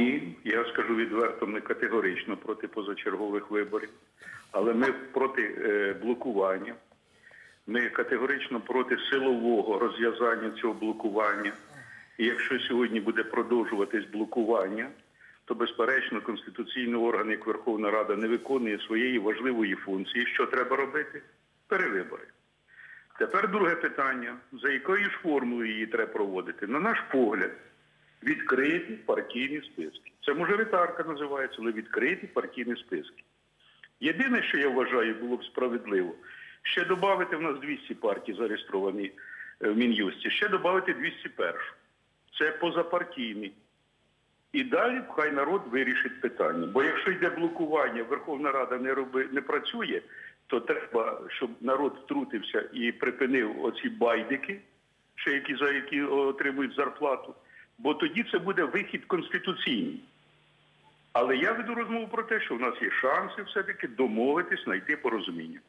Ні, я скажу відверто, ми категорично проти позачергових виборів, але ми проти е, блокування. Ми категорично проти силового розв'язання цього блокування. І якщо сьогодні буде продовжуватись блокування, то безперечно конституційний орган, як Верховна Рада, не виконує своєї важливої функції. Що треба робити? Перевибори. Тепер друге питання: за якою ж формулою її треба проводити? На наш погляд, відкриті партійні списки. Це мажоритарка називається, але відкриті партійні списки. Єдине, що я вважаю, було б справедливо, ще додати в нас 200 партій зареєстровані е, в Мін'юсті, ще додати 201. Це позапартійний. І далі хай народ вирішить питання. Бо якщо йде блокування, Верховна Рада не роби, не працює, то треба, щоб народ втрутився і припинив оці байдики, ще які за які отримують зарплату. Бо тоді це буде вихід конституційний. Але я веду розмову про те, що в нас є шанси все-таки домовитись, знайти порозуміння.